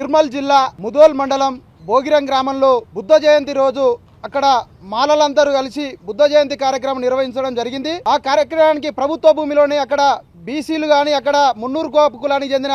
నిర్మల్ జిల్లా ముదోల్ మండలం భోగిరం గ్రామంలో బుద్ధ జయంతి రోజు అక్కడ మాలలందరూ కలిసి బుద్ధ జయంతి కార్యక్రమం నిర్వహించడం జరిగింది. ఆ కార్యక్రమానికి ప్రభుత్వ భూమిలోని అక్కడ బీసీలు కానీ అక్కడ మున్నూరు కోపు కులానికి చెందిన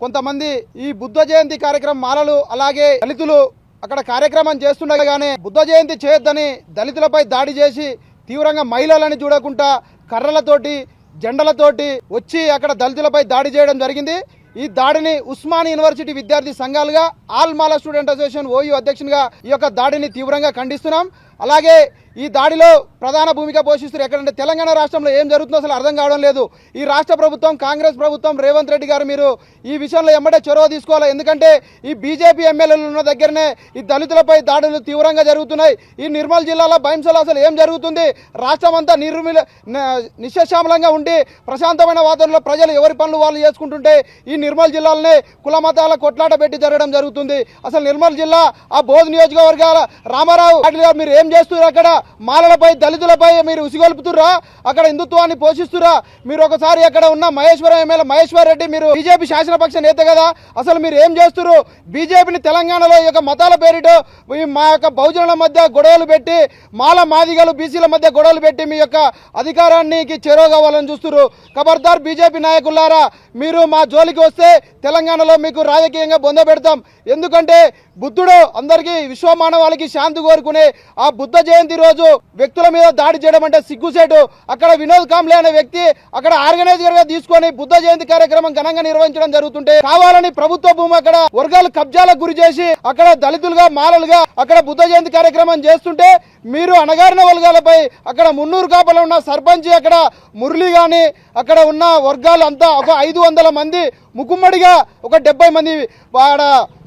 కొంతమంది ఈ బుద్ధ జయంతి కార్యక్రమం మాలలు అలాగే దళితులు అక్కడ కార్యక్రమం చేస్తుండగానే బుద్ధ జయంతి చేయొద్దని దళితులపై దాడి చేసి తీవ్రంగా మహిళలని చూడకుండా కర్రలతోటి జెండలతోటి వచ్చి అక్కడ దళితులపై దాడి చేయడం జరిగింది. ఈ దాడిని ఉస్మాన్ యూనివర్సిటీ విద్యార్థి సంఘాలుగా ఆల్ మాలా స్టూడెంట్ అసోసియేషన్ ఓయూ అధ్యక్షునిగా ఈ యొక్క దాడిని తీవ్రంగా ఖండిస్తున్నాం. అలాగే ఈ దాడిలో ప్రధాన భూమిక పోషిస్తారు ఎక్కడంటే తెలంగాణ రాష్ట్రంలో ఏం జరుగుతుందో అసలు అర్థం కావడం లేదు. ఈ రాష్ట్ర ప్రభుత్వం కాంగ్రెస్ ప్రభుత్వం రేవంత్ రెడ్డి గారు మీరు ఈ విషయంలో ఎమ్మడే చొరవ తీసుకోవాలి. ఎందుకంటే ఈ బీజేపీ ఎమ్మెల్యేలు ఉన్న దగ్గరనే ఈ దళితులపై దాడులు తీవ్రంగా జరుగుతున్నాయి. ఈ నిర్మల్ జిల్లాలో భయంసలో అసలు ఏం జరుగుతుంది? రాష్ట్రం అంతా నిర్మిల న- ఉండి ప్రశాంతమైన వాతావరణంలో ప్రజలు ఎవరి పనులు వాళ్ళు చేసుకుంటుంటే ఈ నిర్మల్ జిల్లాలని కుల మతాల కొట్లాట పెట్టి జరగడం జరుగుతుంది. అసలు నిర్మల్ జిల్లా ఆ బోధ నియోజకవర్గాల రామారావు మీరు ఏం చేస్తున్నారు అక్కడ? మాలలపై దళితులపై మీరు ఉసిగొల్పుతుర్రా? అక్కడ హిందుత్వాన్ని పోషిస్తురా మీరు ఒకసారి అక్కడ ఉన్న మహేశ్వరం ఎమ్మెల్యే మహేశ్వర్ రెడ్డి మీరు బీజేపీ శాసనపక్ష నేత కదా? అసలు మీరు ఏం చేస్తున్నారు బీజేపీని తెలంగాణలో ఈ యొక్క మతాల పేరిట మా యొక్క బహుజనుల మధ్య గొడవలు పెట్టి మాల మాదిగలు బీసీల మధ్య గొడవలు పెట్టి మీ యొక్క అధికారానికి చేరువ కావాలని చూస్తున్నారు ఖబర్దార్ బీజేపీ నాయకులారా మీరు మా జోలికి వస్తే తెలంగాణలో మీకు రాజకీయంగా బొంద పెడతాం. ఎందుకంటే బుద్ధుడు అందరికీ విశ్వమానవాళికి శాంతి కోరుకునే ఆ బుద్ధ జయంతి రోజు వ్యక్తుల మీద దాడి చేయడం అంటే సిగ్గుసేటు. అక్కడ వినోద్ కాంబ్లే అనే వ్యక్తి అక్కడ ఆర్గనైజర్గా తీసుకొని బుద్ధ జయంతి కార్యక్రమం ఘనంగా నిర్వహించడం జరుగుతుంటే కావాలని ప్రభుత్వ భూమి అక్కడ వర్గాలు కబ్జాలకు గురి చేసి అక్కడ దళితులుగా మాలలుగా అక్కడ బుద్ధ జయంతి కార్యక్రమం చేస్తుంటే మీరు అణగారిన వర్గాలపై అక్కడ మున్నూరు కాపలో ఉన్న సర్పంచ్ అక్కడ మురళి గాని అక్కడ ఉన్న వర్గాలు అంతా ఒక ఐదు వందల మంది ముకుమ్మడిగా ఒక డెబ్బై మంది ఆడ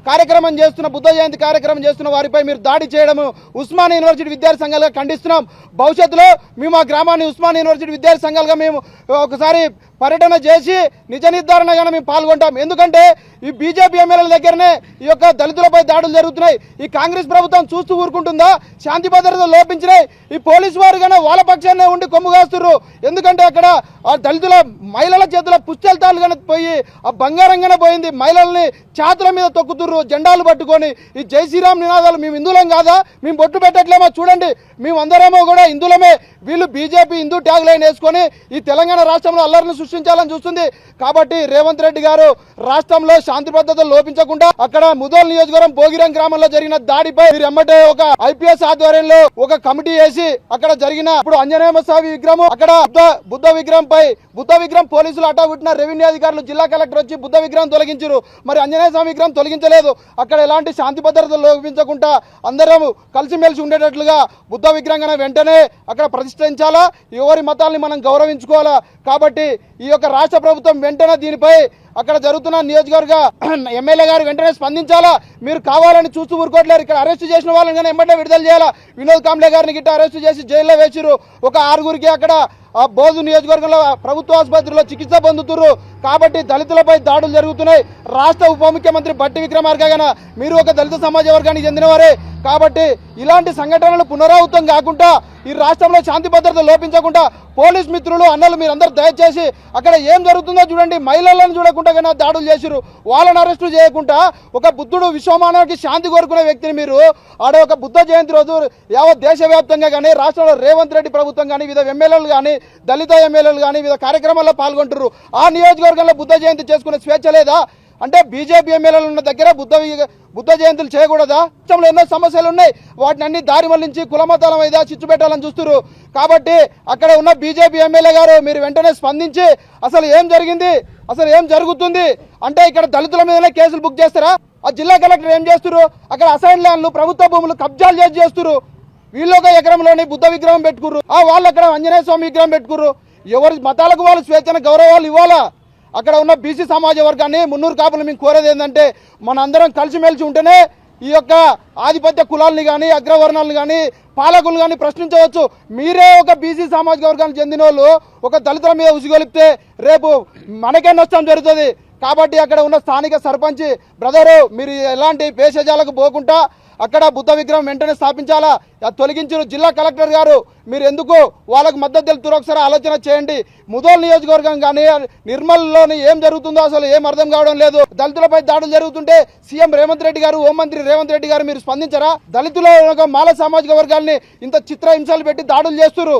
కార్యక్రమం చేస్తున్న బుద్ధ జయంతి కార్యక్రమం చేస్తున్న వారిపై మీరు దాడి చేయడము ఉస్మాన్ యూనివర్సిటీ విద్యార్థి సంఘాలుగా ఖండిస్తున్నాం. భవిష్యత్తులో మేము ఆ గ్రామాన్ని ఉస్మాన్ యూనివర్సిటీ విద్యార్థి సంఘాలుగా మేము ఒకసారి పర్యటన చేసి నిజ నిర్ధారణగానే మేము పాల్గొంటాం. ఎందుకంటే ఈ బీజేపీ ఎమ్మెల్యేల దగ్గరనే ఈ యొక్క దళితులపై దాడులు జరుగుతున్నాయి. ఈ కాంగ్రెస్ ప్రభుత్వం చూస్తూ ఊరుకుంటుందా? శాంతి భద్రత లోపించినాయి. ఈ పోలీసు వారు కానీ వాళ్ళ పక్షాన్నే ఉండి కొమ్ము కాస్తున్నారు ఎందుకంటే అక్కడ ఆ దళితుల మహిళల చేతుల పుస్తెలతాలు కానీ పోయి ఆ బంగారంగానే పోయింది. మహిళల్ని చాతుల మీద తొక్కుతున్నారు తొక్కుతుర్రు జెండాలు పట్టుకొని ఈ జై శ్రీరామ్ నినాదాలు మేము హిందువులం కాదా? మేము బొట్టు పెట్టట్లేమో? చూడండి మేము అందరేమో కూడా హిందువులమే. వీళ్ళు బీజేపీ హిందూ ట్యాగ్ లైన్ వేసుకొని ఈ తెలంగాణ రాష్ట్రంలో అల్లరిని సృష్టించాలని చూస్తుంది. కాబట్టి రేవంత్ రెడ్డి గారు రాష్ట్రంలో శాంతి భద్రతలు లోపించకుండా అక్కడ ముదోల్ నియోజకవర్గం భోగిరం గ్రామంలో జరిగిన దాడిపై మీరు ఎమ్మటే ఒక ఐపీఎస్ ఆధ్వర్యంలో ఒక కమిటీ వేసి అక్కడ జరిగిన ఇప్పుడు అంజనేయ స్వామి విగ్రహం అక్కడ బుద్ధ బుద్ధ విగ్రహం పై బుద్ధ విగ్రహం పోలీసులు అటా పుట్టిన రెవెన్యూ అధికారులు జిల్లా కలెక్టర్ వచ్చి బుద్ధ విగ్రహం తొలగించారు మరి అంజనేయ స్వామి విగ్రహం తొలగించలేదు అక్కడ ఎలాంటి శాంతి భద్రతలు లోపించకుండా అందరం కలిసిమెలిసి ఉండేటట్లుగా బుద్ధ విగ్రహంగా వెంటనే అక్కడ ప్రతిష్ఠించాలా? ఎవరి మతాల్ని మనం గౌరవించుకోవాలా? కాబట్టి ఈ యొక్క రాష్ట్ర ప్రభుత్వం వెంటనే దీనిపై అక్కడ జరుగుతున్న నియోజకవర్గ ఎమ్మెల్యే గారు వెంటనే స్పందించాలా? మీరు కావాలని చూస్తూ ఊరుకోవట్లేరు. ఇక్కడ అరెస్ట్ చేసిన వాళ్ళని కానీ వెంటనే విడుదల చేయాలా? వినోద్ కాంబ్లే గారిని గిట్ట అరెస్ట్ చేసి జైల్లో వేసిరు ఒక ఆరుగురికి అక్కడ ఆ బోధు నియోజకవర్గంలో ప్రభుత్వ ఆసుపత్రిలో చికిత్స పొందుతున్నారు కాబట్టి దళితులపై దాడులు జరుగుతున్నాయి. రాష్ట్ర ఉప ముఖ్యమంత్రి బట్టి విక్రమార్క మీరు ఒక దళిత సమాజ వర్గానికి చెందినవారే. కాబట్టి ఇలాంటి సంఘటనలు పునరావృతం కాకుండా ఈ రాష్ట్రంలో శాంతి భద్రత లోపించకుండా పోలీస్ మిత్రులు అన్నలు మీరందరూ దయచేసి అక్కడ ఏం జరుగుతుందో చూడండి. మహిళలను చూడకుండా కన్నా దాడులు చేసిరు వాళ్ళని అరెస్టు చేయకుండా ఒక బుద్ధుడు విశ్వమానవానికి శాంతి కోరుకునే వ్యక్తిని మీరు ఆడ ఒక బుద్ధ జయంతి రోజు యావత్ దేశవ్యాప్తంగా కానీ రాష్ట్రంలో రేవంత్ రెడ్డి ప్రభుత్వం కానీ వివిధ ఎమ్మెల్యేలు కానీ దళిత ఎమ్మెల్యేలు కానీ వివిధ కార్యక్రమాల్లో పాల్గొంటారు ఆ నియోజకవర్గంలో బుద్ధ జయంతి చేసుకునే స్వేచ్ఛ లేదా? అంటే బీజేపీ ఎమ్మెల్యేలు ఉన్న దగ్గర బుద్ధ బుద్ధ జయంతులు చేయకూడదా? రాష్ట్రంలో ఎన్నో సమస్యలు ఉన్నాయి. వాటిని అన్ని దారి మళ్ళించి కులమతాల మీద చిచ్చు పెట్టాలని చూస్తున్నారు. కాబట్టి అక్కడ ఉన్న బీజేపీ ఎమ్మెల్యే గారు మీరు వెంటనే స్పందించి అసలు ఏం జరిగింది? అసలు ఏం జరుగుతుంది? అంటే ఇక్కడ దళితుల మీదనే కేసులు బుక్ చేస్తారా? ఆ జిల్లా కలెక్టర్ ఏం చేస్తున్నారు? అక్కడ అసైన్ ల్యాండ్లు ప్రభుత్వ భూములు కబ్జాలు చేసి చేస్తున్నారు. వీళ్ళు ఒక ఎకరంలోని బుద్ధ విగ్రహం పెట్టుకుర్రు ఆ వాళ్ళు అక్కడ ఆంజనేయ స్వామి విగ్రహం పెట్టుకుర్రు ఎవరి మతాలకు వాళ్ళు స్వేచ్ఛన గౌరవాలు ఇవ్వాలా? అక్కడ ఉన్న బీసీ సమాజ వర్గాన్ని మున్నూరు కాపులు మేము కోరేది ఏంటంటే మన అందరం కలిసిమెలిసి ఉంటేనే ఈ యొక్క ఆధిపత్య కులాలని కానీ అగ్రవర్ణాలను కానీ పాలకులు కానీ ప్రశ్నించవచ్చు. మీరే ఒక బీసీ సామాజిక వర్గానికి చెందిన వాళ్ళు ఒక దళితుల మీద ఉసిగొలిపితే రేపు మనకే నష్టం జరుగుతుంది? కాబట్టి అక్కడ ఉన్న స్థానిక సర్పంచ్ బ్రదరు మీరు ఎలాంటి పేషజాలకు పోకుండా అక్కడ బుద్ధ విగ్రహం వెంటనే స్థాపించాలా? తొలగించిన జిల్లా కలెక్టర్ గారు. మీరు ఎందుకు వాళ్ళకు మద్దతు తెలుపుతారు ఒకసారి ఆలోచన చేయండి. ముదోల్ నియోజకవర్గం కానీ నిర్మల్లోని ఏం జరుగుతుందో అసలు ఏం అర్థం కావడం లేదు. దళితులపై దాడులు జరుగుతుంటే సీఎం రేవంత్ రెడ్డి గారు హోంమంత్రి రేవంత్ రెడ్డి గారు మీరు స్పందించరా? దళితుల మాల సామాజిక వర్గాల్ని ఇంత చిత్రహింసలు పెట్టి దాడులు చేస్తున్నారు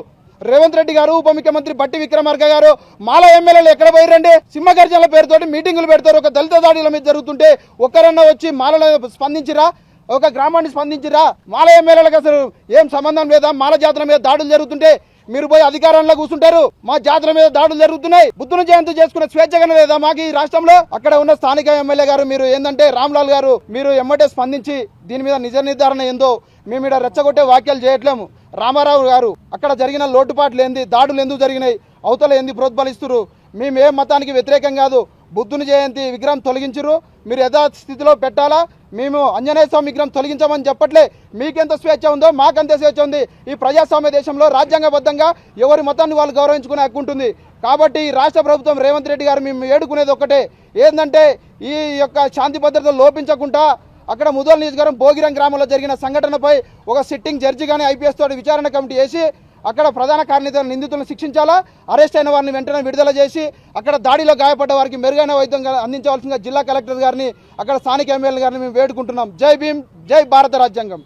రేవంత్ రెడ్డి గారు ఉప ముఖ్యమంత్రి బట్టి విక్రమార్క గారు మాల ఎమ్మెల్యేలు ఎక్కడ పోయిరండి సింహగర్జనల పేరుతోటి మీటింగులు పెడతారు. ఒక దళిత దాడుల మీద జరుగుతుంటే ఒక్కరన్నా వచ్చి మాలలో స్పందించిరా? ఒక గ్రామాన్ని స్పందించిరా? మాల ఎమ్మెల్యేలకు అసలు ఏం సంబంధం లేదా? మాల జాతర మీద దాడులు జరుగుతుంటే మీరు పోయి అధికారంలో కూర్చుంటారు. మా జాతర మీద దాడులు జరుగుతున్నాయి. బుద్ధుని జయంతి చేసుకునే స్వేచ్ఛగానే లేదా మాకు ఈ రాష్ట్రంలో? అక్కడ ఉన్న స్థానిక ఎమ్మెల్యే గారు మీరు ఏంటంటే రామ్లాల్ గారు మీరు ఎమ్మటే స్పందించి దీని మీద నిజ నిర్ధారణ ఏందో మేము ఇక్కడ రెచ్చగొట్టే వాక్యాలు చేయట్లేము. రామారావు గారు అక్కడ జరిగిన లోటుపాట్లు ఏంది దాడులు ఎందుకు జరిగినాయి అవతల ఏంది ప్రోత్బలిస్తురు మేము ఏ మతానికి వ్యతిరేకం కాదు బుద్ధుని జయంతి విగ్రహం తొలగించరు మీరు యథాస్థితిలో పెట్టాలా? మేము అంజనేయ స్వామి విగ్రహం తొలగించామని చెప్పట్లే. మీకెంత స్వేచ్ఛ ఉందో మాకెంత స్వేచ్ఛ ఉంది. ఈ ప్రజాస్వామ్య దేశంలో రాజ్యాంగబద్ధంగా ఎవరి మతాన్ని వాళ్ళు గౌరవించుకునే హక్కు ఉంటుంది. కాబట్టి రాష్ట్ర ప్రభుత్వం రేవంత్ రెడ్డి గారు మేము ఏడుకునేది ఒక్కటే. ఏంటంటే ఈ యొక్క శాంతి భద్రత లోపించకుండా అక్కడ ముదోల్ నియోజకవర్గం భోగిరం గ్రామంలో జరిగిన సంఘటనపై ఒక సిట్టింగ్ జడ్జి కానీ ఐపీఎస్ తోటి విచారణ కమిటీ వేసి అక్కడ ప్రధాన కార్యనిర్వహణ నిందితులను శిక్షించాలా? అరెస్ట్ అయిన వారిని వెంటనే విడుదల చేసి అక్కడ దాడిలో గాయపడ్డ వారికి మెరుగైన వైద్యం అందించవలసిందిగా జిల్లా కలెక్టర్ గారిని అక్కడ స్థానిక ఎమ్మెల్యే గారిని మేము వేడుకుంటున్నాం. జై భీమ్ జై భారత రాజ్యాంగం.